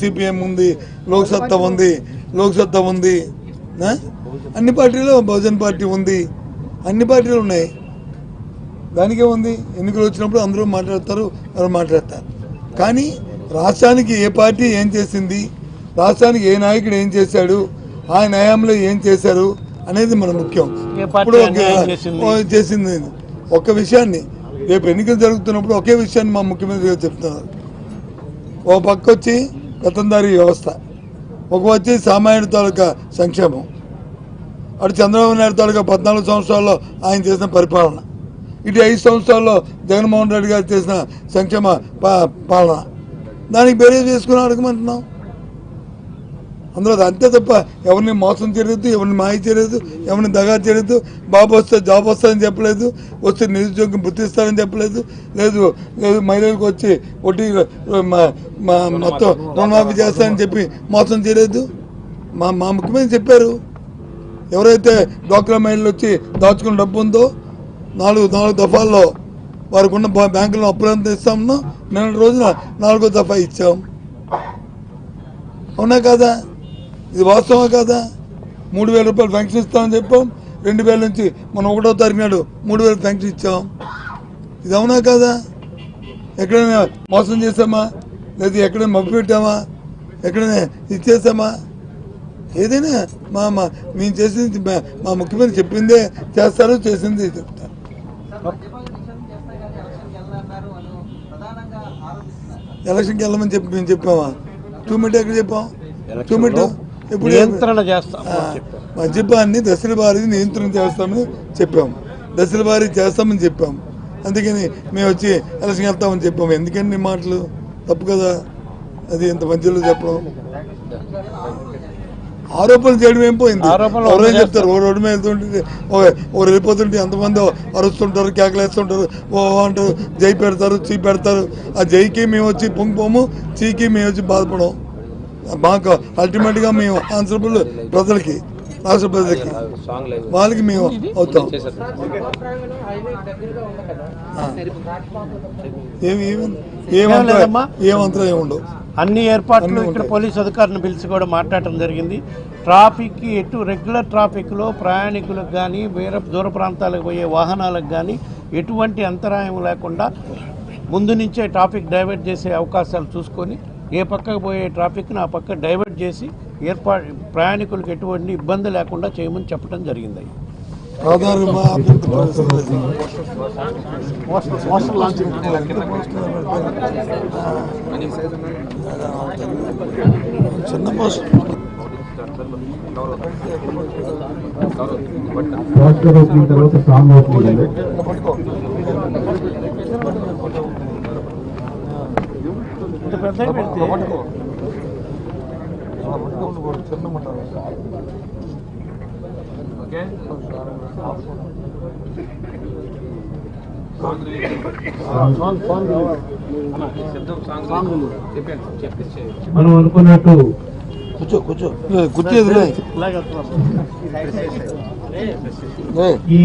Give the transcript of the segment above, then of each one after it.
CPM ఉంది లోక్సత్తా ఉంది లోక్సత్తా ఉంది? అన్ని పార్టీలు బహుజన్ పార్టీ ఉంది. అన్ని పార్టీలు ఉన్నాయి. దానికే ఉంది. ఎన్నికలు వచ్చినప్పుడు అందరూ మాట్లాడతారు ఎవరు మాట్లాడతారు. కానీ రాష్ట్రానికి ఏ పార్టీ ఏం చేసింది రాష్ట్రానికి ఏ నాయకుడు ఏం చేశాడు ఆ న్యాయంలో ఏం చేశారు అనేది మన ముఖ్యం. ఇప్పుడు చేసింది. ఒక విషయాన్ని రేపు ఎన్నికలు జరుగుతున్నప్పుడు ఒకే విషయాన్ని మా ముఖ్యమంత్రి గారు చెప్తున్నారు. ఓ పక్క వచ్చి గతందారి వ్యవస్థ. ఒక వచ్చి సామాన్యుడి తాలూకా సంక్షేమం. అటు చంద్రబాబు నాయుడు తాలూకా పద్నాలుగు సంవత్సరాల్లో ఆయన చేసిన పరిపాలన. ఇటు ఐదు సంవత్సరాల్లో జగన్మోహన్ రెడ్డి గారు చేసిన సంక్షేమ పా- పాలన. దానికి బేరే చేసుకుని అడగమంటున్నాం. అందులో అంతే తప్ప ఎవరిని మోసం చేయలేదు ఎవరిని మాయ చేయలేదు ఎవరిని దగా చేయలేదు. బాబు వస్తే జాబ్ వస్తుందని చెప్పలేదు వస్తే నిరుద్యోగం గుర్తిస్తారని చెప్పలేదు. లేదు లేదు మహిళలకు వచ్చి వడ్డీ మా- మా మొత్తం రుణమాఫీ చేస్తారని చెప్పి మోసం చేయలేదు. మా మా ముఖ్యమంత్రి చెప్పారు. ఎవరైతే డ్వాక్రా మహిళలు వచ్చి దాచుకున్న డబ్బు ఉందో నాలుగు నాలుగు దఫాల్లో వారికి ఉన్న బ్యాంకులో అప్పులంతా ఇస్తామన్నా నిన్న రోజున నాలుగో దఫా ఇచ్చాం. అవునా కదా? ఇది వాస్తవం కాదా? మూడు వేల రూపాయలు ఫంక్షన్ ఇస్తామని చెప్పాం. రెండు వేల నుంచి మనం ఒకటో తారీఖు నాడు మూడు వేలు ఫంక్షన్ ఇచ్చాం. ఇది అవునా కాదా? ఎక్కడైనా మోసం చేసామా లేదా ఎక్కడైనా మబ్బు పెట్టామా? ఎక్కడైనా ఇచ్చేసామా ఏదైనా మా మా మేము చేసింది మా- ముఖ్యమంత్రి చెప్పిందే చేస్తారు చేసింది చెప్తారు. ఎలక్షన్కి వెళ్ళమని చెప్పి మేము చెప్పామా? టూ మీటర్ ఎక్కడ చెప్పాం? టూ మీటర్ ఇప్పుడు నియంత్రణ చేస్తాం మద్యపాన్ని దశల వారీ నియంత్రణ చేస్తామని చెప్పాము దశల వారీ చేస్తామని చెప్పాము అందుకని మేము వచ్చి ఎలక్షన్ వెళ్తామని చెప్పాము ఎందుకండి మాటలు? తప్పు కదా. అది ఇంత మధ్యలో చెప్పడం. ఆరోపణలు చేయడం ఏం పోయింది? ఎవరైనా చేస్తారు. చెప్తారు ఓ రోడ్డు మీద వెళ్తుంటే ఓ వెళ్ళిపోతుంటే ఎంతమంది అరుస్తుంటారు కేకలేస్తుంటారు ఓ అంటారు జై పెడతారు చీ పెడతారు. ఆ జైకి మేము వచ్చి పొంగిపోము చీకి మేము వచ్చి బాధపడం మాకు అల్టిమేట్గా మేము ఆన్సరబుల్ ప్రజలకి రాష్ట్ర ప్రజలకి వాళ్ళకి మేము అవుతాం. ఏమి ఏమి ఏమంతా ఏముండవు అన్ని ఏర్పాట్లు ఇక్కడ. పోలీస్ అధికారులను పిలిచి కూడా మాట్లాడటం జరిగింది ట్రాఫిక్కి ఎటు రెగ్యులర్ ట్రాఫిక్లో ప్రయాణికులకు కానీ వేరే దూర ప్రాంతాలకు పోయే వాహనాలకు కానీ ఎటువంటి అంతరాయం లేకుండా ముందు నుంచే ట్రాఫిక్ డైవర్ట్ చేసే అవకాశాలు చూసుకొని ఏ పక్కకు పోయే ట్రాఫిక్ని ఆ పక్క డైవర్ట్ చేసి ఏర్పాటు ప్రయాణికులకు ఎటువంటి ఇబ్బంది లేకుండా చేయమని చెప్పడం జరిగింది. చిన్న పోస్ట్ తర్వాత ఇంత పెద్ద పెడితే. చిన్న ముట్టాలి మనం అనుకున్నట్టు కూర్చో కూర్చో. కూర్చోదు. ఈ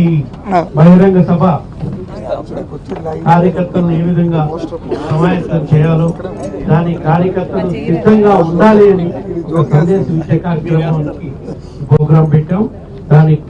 బహిరంగ సభ కార్యకర్తలను ఏ విధంగా సమాయత్తం చేయాలో దాని కార్యకర్తలు సిద్ధంగా ఉండాలి అని ఒక సందేశం ఇచ్చే కార్యక్రమానికి ప్రోగ్రాం పెట్టాం. దానికి